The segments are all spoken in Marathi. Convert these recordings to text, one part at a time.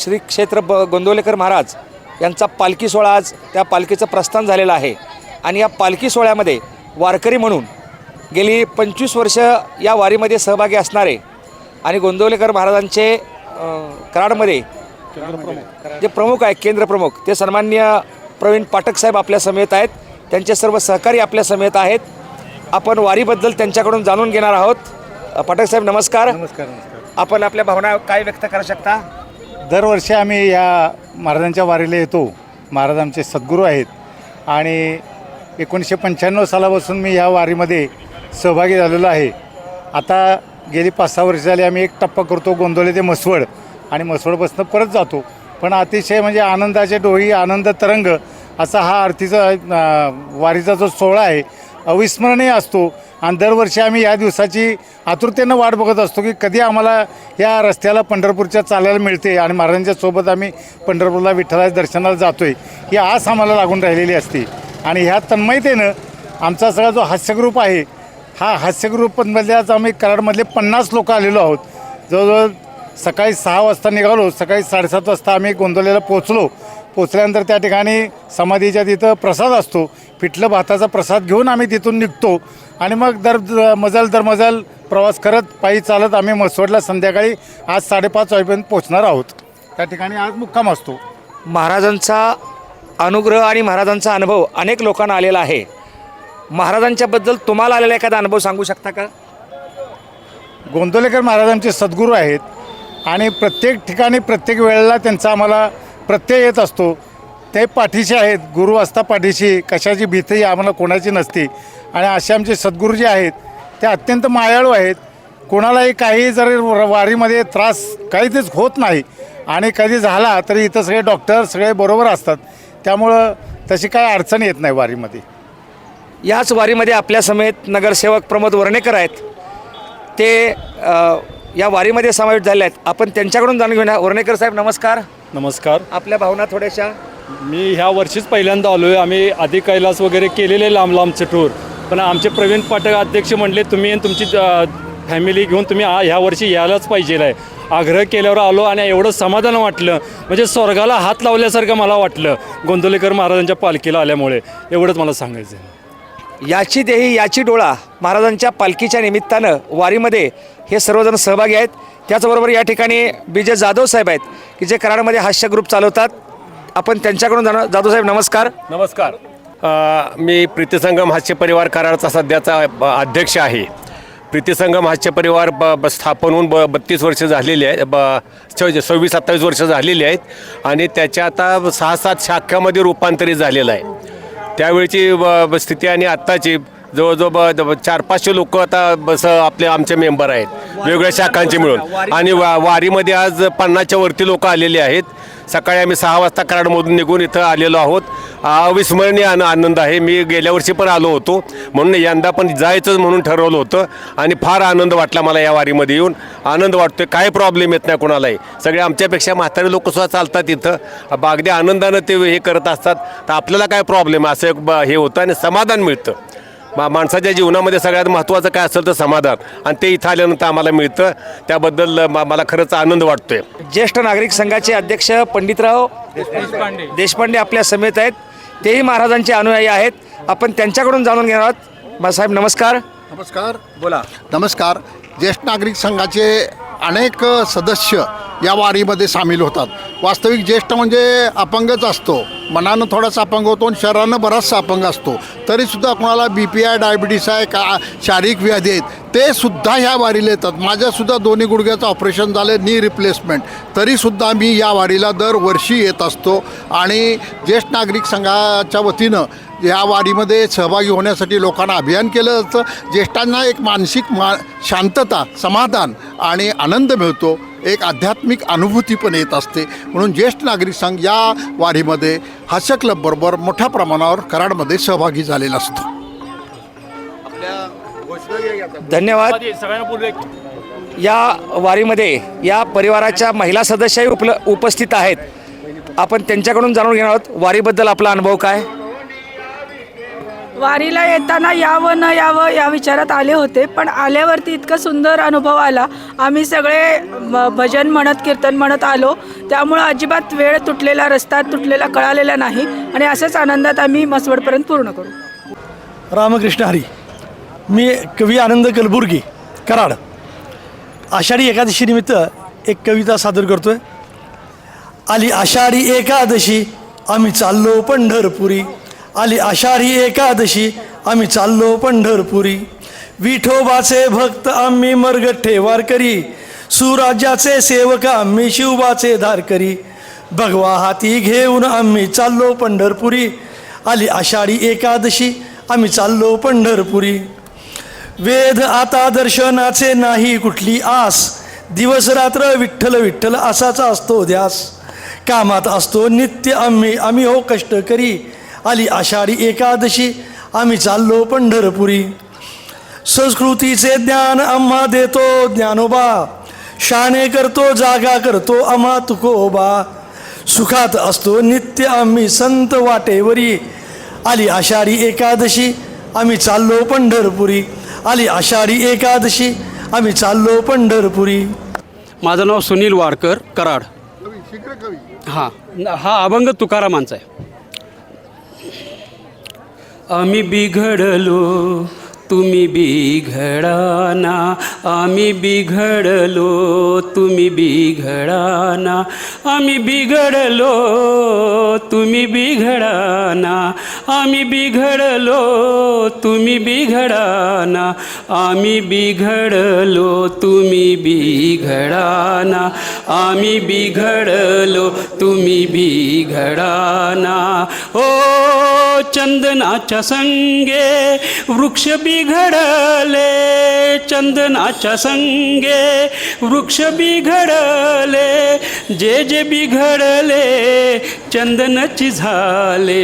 श्री क्षेत्र ब गोंदवलेकर महाराज यांचा पालखी सोहळा आज त्या पालखीचं प्रस्थान झालेलं आहे. आणि या पालखी सोहळ्यामध्ये वारकरी म्हणून गेली पंचवीस वर्ष या वारीमध्ये सहभागी असणारे आणि गोंदवलेकर महाराजांचे कराडमध्ये जे प्रमुख आहे केंद्र प्रमुख ते सन्मान्य प्रवीण पाठक साहेब आपल्या समेत आहेत. त्यांचे सर्व सहकारी आपल्या समेत आहेत. आपण वारीबद्दल त्यांच्याकडून जाणून घेणार आहोत. पाठक साहेब नमस्कार नमस्कार. आपण आपल्या भावना काय व्यक्त करू शकता? दरवर्षी आम्ही या महाराजांच्या वारीला येतो. महाराज आमचे सद्गुरू आहेत. आणि एकोणीसशे पंच्याण्णव सालापासून मी या वारीमध्ये सहभागी झालेलो आहे. आता गेली पाच सहा वर्ष झाली आम्ही एक टप्पा करतो गोंदवले ते मसवड आणि मसवडपासून परत जातो. पण अतिशय म्हणजे आनंदाचे डोळी आनंद तरंग असा हा आरतीचा वारीचा जो सोहळा आहे अविस्मरणीय असतो. आणि दरवर्षी आम्ही या दिवसाची आतुरतेनं वाट बघत असतो की कधी आम्हाला या रस्त्याला पंढरपूरच्या चालायला मिळते आणि महाराजांच्या सोबत आम्ही पंढरपूरला विठ्ठलाच्या दर्शनाला जातो आहे ही आस आम्हाला लागून राहिलेली असते. आणि ह्या तन्मयतेनं आमचा सगळा जो हास्यग्रुप आहे हा हास्यग्रुपमधल्याच आम्ही कराडमधले पन्नास लोक आलेलो आहोत. जवळजवळ सकाळी सहा वाजता निघालो सकाळी साडेसात वाजता आम्ही गोंदवलेला पोचलो पोचल्यानंतर त्या ठिकाणी समाधीच्या तिथं प्रसाद असतो. पिठलं भाताचा प्रसाद घेऊन आम्ही तिथून निघतो. आणि मग दर मजल दर मजल प्रवास करत पायी चालत आम्ही मसवडला संध्याकाळी आज साडेपाच वाजेपर्यंत पोचणार आहोत. त्या ठिकाणी आज मुक्काम असतो. महाराजांचा अनुग्रह आणि महाराजांचा अनुभव अनेक लोकांना आलेला आहे. महाराजांच्याबद्दल तुम्हाला आलेला एखादा अनुभव सांगू शकता का? गोंदवलेकर महाराज आमचे सद्गुरू आहेत. आणि प्रत्येक ठिकाणी प्रत्येक वेळेला त्यांचा आम्हाला प्रत्यय येत असतो. ते पाठीशी आहेत. गुरु असता पाठीशी. कशाची भीती आम्हाला कोणाची नसते. आणि असे आमचे सद्गुरू जे आहेत. ते अत्यंत मायाळू आहेत. कोणालाही काही जरी वारीमध्ये त्रास काहीच होत नाही. आणि कधी झाला तरी इथं सगळे डॉक्टर सगळे बरोबर असतात. त्यामुळं तशी काही अडचण येत नाही वारीमध्ये. याच वारीमध्ये आपल्या समेत नगरसेवक प्रमोद वर्णेकर आहेत. ते या वारीमध्ये समावेश झाले आहेत. आपण त्यांच्याकडून जाणून घेऊया. वर्णेकर साहेब नमस्कार. नमस्कार. आपल्या भावना थोड्याशा. मी ह्या वर्षीच पहिल्यांदा आलो आहे आम्ही आधी कैलास वगैरे केलेले लांब लांबचे टूर पण आमचे प्रवीण पाठक अध्यक्ष म्हणले तुम्ही आणि तुमची फॅमिली घेऊन तुम्ही आ- ह्या वर्षी यायलाच पाहिजे आहे. आग्रह केल्यावर आलो आणि एवढं समाधान वाटलं. म्हणजे स्वर्गाला हात लावल्यासारखं मला वाटलं गोंदवलेकर महाराजांच्या पालखीला आल्यामुळे. एवढंच मला सांगायचं आहे याची देही याची डोळा महाराजांच्या पालखीच्या निमित्तानं वारीमध्ये हे सर्वजण सहभागी आहेत. त्याचबरोबर या ठिकाणी बी जे जाधव साहेब आहेत की जे कराडमध्ये हास्य ग्रुप चालवतात. आपण त्यांच्याकडून जाणं जाधव साहेब नमस्कार. नमस्कार. अ, मी प्रीतिसंगम हास्य परिवार कराडचा सध्याचा अध्यक्ष आहे. प्रीतिसंगम हास्य परिवार ब ब- स्थापन होऊन ब बत्तीस वर्ष झालेली आहे ब स- सव्वीस सत्तावीस वर्ष झालेली आहेत आणि त्याच्या आता सहा सात शाखामध्ये रूपांतरित झालेलं आहे. त्यावेळची ब- ब- स्थिती आणि आत्ताची जवळजवळ ब- ब- चार पाचशे लोक आता बस आपले आमचे मेंबर आहेत. वेगवेगळ्या शाखांचे मिळून. आणि वा वारीमध्ये आज पन्नासच्या वरती लोक आलेले आहेत. सकाळी आम्ही सहा वाजता कराडमधून निघून इथं आलेलो आहोत. अविस्मरणीय आन आनंद आहे. मी गेल्या वर्षी पण आलो होतो. म्हणून यंदा पण जायचंच म्हणून ठरवलं होतं. आणि फार आनंद वाटला मला या वारीमध्ये येऊन. आनंद वाटतोय. काय प्रॉब्लेम येत नाही कोणालाही. सगळे आमच्यापेक्षा म्हातारे लोक सुद्धा चालतात इथं. ब- अगदी आनंदानं ते हे करत असतात. तर आपल्याला काय प्रॉब्लेम असं ब- हे होतं आणि समाधान मिळतं. मा माणसाच्या जीवनामध्ये सगळ्यात महत्त्वाचं काय असेल तर समाधान. आणि ते इथं आल्यानंतर आम्हाला मिळतं. त्याबद्दल म- मला खरंच आनंद वाटतोय. ज्येष्ठ नागरिक संघाचे अध्यक्ष पंडितराव देशपांडे. आपल्या समेत आहेत. तेही महाराजांचे अनुयायी आहेत. आपण त्यांच्याकडून जाणून घेणार आहोत. मा- साहेब नमस्कार. नमस्कार. बोला. नमस्कार. ज्येष्ठ नागरिक संघाचे अनेक सदस्य या वारीमध्ये सामील होतात. वास्तविक ज्येष्ठ म्हणजे अपंगच असतो. मनानं थोडासा अपंग होतो आणि शरीरानं बराचसा अपंग असतो. तरीसुद्धा कोणाला बी पी आय डायबिटीस आहे का शारीरिक व्याधी आहेत ते सुद्धा ह्या वारीला येतात. माझ्यासुद्धा दोन्ही गुडघ्याचं ऑपरेशन झालं नी रिप्लेसमेंट तरीसुद्धा मी या वारीला दरवर्षी येत असतो. आणि ज्येष्ठ नागरिक संघाच्या वतीनं या वारीमध्ये सहभागी होण्यासाठी लोकांना अभियान केलं जातं. ज्येष्ठांना एक मानसिक मा शांतता समाधान आणि आनंद मिळतो. एक आध्यात्मिक अनुभूती पण येत असते. म्हणून ज्येष्ठ नागरिक संघ या वारीमध्ये हास्य क्लबबरोबर मोठ्या प्रमाणावर कराडमध्ये सहभागी झालेला असतो. धन्यवाद. या वारीमध्ये या परिवाराच्या महिला सदस्यही उपल उपस्थित आहेत. आपण त्यांच्याकडून जाणून घेणार आहोत वारीबद्दल आपला अनुभव काय? वारीला येताना यावं न यावं या विचारात आले होते पण आल्यावरती इतका सुंदर अनुभव आला. आम्ही सगळे भजन म्हणत कीर्तन म्हणत आलो. त्यामुळं अजिबात वेळ तुटलेला रस्ता तुटलेला कळालेला नाही. आणि असेच आनंदात आम्ही मसवडपर्यंत पूर्ण करू. रामकृष्ण हरी. मी कवी आनंद कलबुर्गी कराड. आषाढी एकादशीनिमित्त एक कविता सादर करतोय. आली आषाढी एकादशी आम्ही चाललो पंढरपुरी. आली आषाढी एकादशी. आम्ही चाललो पंढरपुरी. विठोबाचे भक्त आम्ही मरगठ्ठे वारकरी सुराज्याचे सेवक आम्ही शिवबाचे धारकरी भगवा हाती घेऊन आम्ही चाललो पंढरपुरी. आली आषाढी एकादशी आम्ही चाललो पंढरपुरी. वेद आता दर्शनाचे नाही कुठली आस. दिवस रात्र विठ्ठल विठ्ठल असाचा असतो ध्यास. कामात असतो नित्य आम्ही आम्ही हो कष्ट करी. आली आषाढी एकादशी. आम्ही चाललो पंढरपुरी. संस्कृतीचे ज्ञान आम्हा देतो ज्ञानोबा. शाणे करतो जागा करतो आम्हा तुकोबा. सुखात असतो नित्य आम्ही संत वाटेवरी. आली आषाढी एकादशी आम्ही चाललो पंढरपुरी. आली आषाढी एकादशी आम्ही चाललो पंढरपुरी. माझं नाव सुनील वारकर कराड. हां हा अभंग तुकारामांचा आहे. आम्ही बिघडलो. तुम्ही बिघडाना आम्ही बिघडलो तुम्ही बिघडाना आम्ही बिघडलो तुम्ही बिघडाना आम्ही बिघडलो तुम्ही बिघडाना आम्ही बिघडलो तुम्ही बिघडाना आम्ही बिघडलो तुम्ही बिघडाना. ओ चंदनाच्या संगे वृक्ष बिघडले चंदनाच्या संगे वृक्ष बिघडले जे जे बिघडले चंदनाची झाले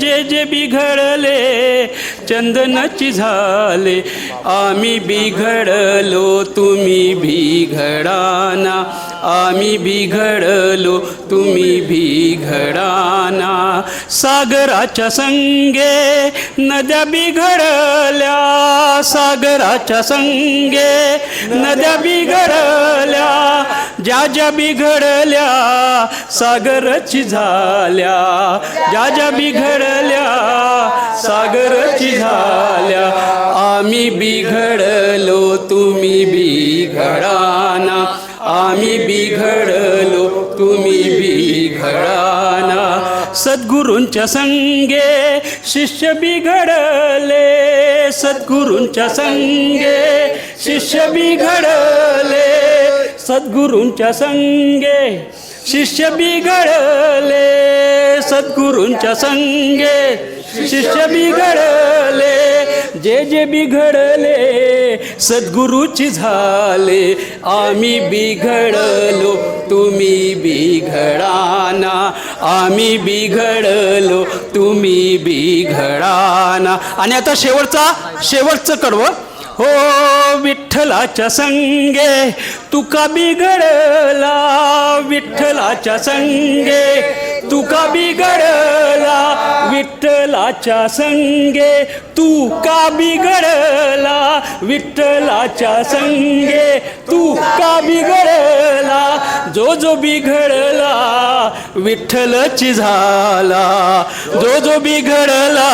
जे जे बिघडले चंदनाची झाले. आम्ही बिघडलो तुम्ही बिघडाना. आम्ही बिघडलो तुम्ही बिघडाना. सागराच्या संगे नद्या बिघडल्या. सागराच्या संगे नद्या बिघडल्या. ज्या ज्या बिघडल्या सागरची झाल्या. ज्या ज्या बिघडल्या सागरची झाल्या. आम्ही बिघड सद्गुरूंच्या संगे शिष्य बिघडले. सद्गुरूंच्या संगे शिष्य बिघडले. सद्गुरूंच्या संगे शिष्य बिघडले. सद्गुरूंच्या संगे शिष्य बिघडले. जे जे बिघडले सद्गुरूची झाले आम्ही बिघडलो तुम्ही बिघडाना. आम्ही बिघडलो तुम्ही बिघडाना. आणि आता शेवटचा शेवटचं कडवं. हो विठ्ठलाच्या संगे तुका बिघडला विठ्ठलाच्या संगे. तुका बिघडला विठ्ठलाच्या संगे तू का बिघडला विठ्ठलाच्या संगे तू का बिघडला जो जो बिघडला विठ्ठलची झाला. जो जो बिघडला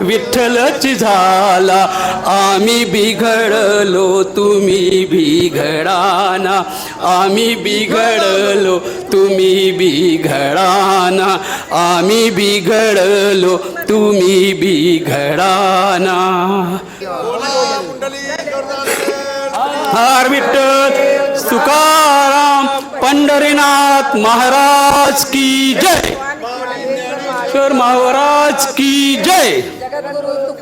विठ्ठलची झाला. आम्ही बिघडलो तुम्ही बिघडाना. आम्ही बिघडलो तुम्ही बिघडाना. आम्ही बिघडलो तुम्ही बिघडाना. हार विठ्ठल तुकाराम पंढरीनाथ महाराज की जय. शर महाराज की जय.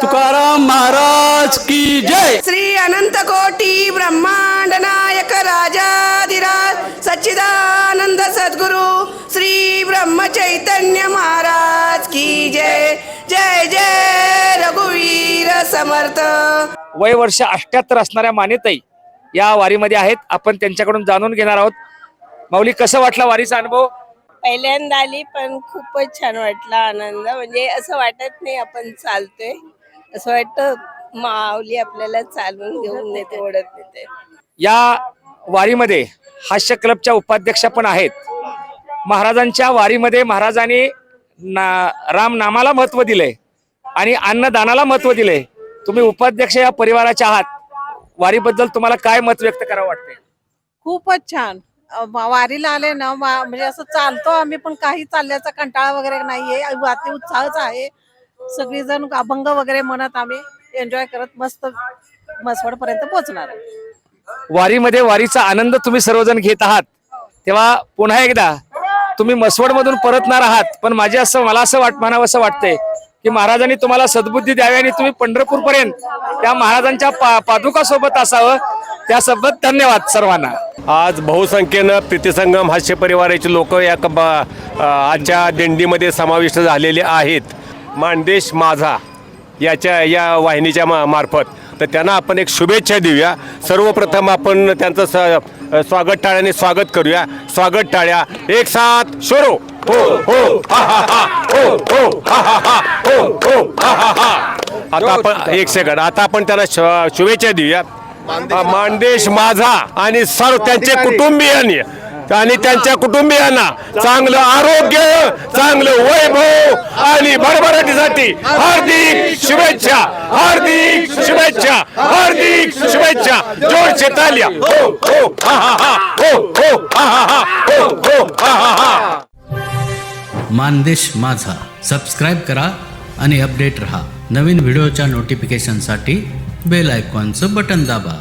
तुकाराम महाराज की जय. श्री अनंत कोटी ब्रह्मांड नायक राजाधिराज सच्चिदानंद सद्गुरु श्री ब्रह्म चैतन्य महाराज की जय. जय जय रघुवीर समर्थ. वय वर्ष अष्ट्याहत्तर असणाऱ्या मानेताई या वारीमध्ये आहेत. आपण त्यांच्याकडून जाणून घेणार आहोत. माऊली कसं वाटला वारीचा अनुभव? पहिल्यांदा आली पण खूपच छान वाटला आनंद. म्हणजे असं वाटत नाही आपण चालतोय. असं वाटतं माऊली आपल्याला चालवून घेऊन नेते ओढत नेते या वारीमध्ये हास्य क्लबच्या उपाध्यक्षा पण आहेत. महाराजांच्या वारीमध्ये महाराजांनी ना राम नामाला महत्त्व दिलंय आणि अन्नदानाला महत्त्व दिलंय. तुम्ही उपाध्यक्ष या परिवाराच्या आहात. वारीबद्दल तुम्हाला काय मत व्यक्त करावं वाटतंय? खूपच छान. वारीला आले ना म्हणजे असं चालतो आम्ही पण काही चालल्याचा कंटाळा वगैरे नाहीये. अति उत्साहच आहे. सगळीजण अभंग वगैरे म्हणत आम्ही एन्जॉय करत मस्त मसवड पर्यंत पोहोचणार वारीमध्ये वारीचा आनंद तुम्ही सर्वजण घेत आहात. तेव्हा पुन्हा एकदा तुम्ही मसवड मधून परतणार आहात. पण माझे असं मला असं वाट म्हणावं असं वाटतंय की महाराजांनी तुम्हाला सद्बुद्धी द्यावी आणि तुम्ही पंढरपूर पर्यंत त्या महाराजांच्या पा पादुका सोबत असावं. त्यासोबत धन्यवाद सर्वांना. आज बहुसंख्येनं प्रीतीसंगम हास्य परिवाराचे लोक या क- आजच्या दिंडीमध्ये समाविष्ट झालेले आहेत. मानदेश माझा याच्या या वाहिनीच्या मा मार्फत. तर त्यांना आपण एक शुभेच्छा देऊया. सर्वप्रथम आपण त्यांचं स स्वागत टाळ्याने स्वागत करूया. स्वागत टाळ्या. एक साथ शोरो. हो हो हा हा हा. हो हो हा हा हा. हो हो हा हा हा. आता आपण एक सेकंड आता आपण त्यांना श- शुभेच्छा देऊया. हा, मानदेश माझा आणि सर्व त्यांचे कुटुंबियांनी. आणि त्यांच्या कुटुंबियांना चांगलं आरोग्य चांगलं वैभव आणि भरभराटीसाठी हार्दिक शुभेच्छा हार्दिक शुभेच्छा हार्दिक शुभेच्छा. जोरचे ताल्या हो हो हा हा हा. हो हो हा हा हा. हो हो हा हा हा. मानदेश माझा. सबस्क्राईब करा आणि अपडेट रहा. नवीन व्हिडिओच्या नोटिफिकेशनसाठी બેલ આઇકોન સે બટન દાબા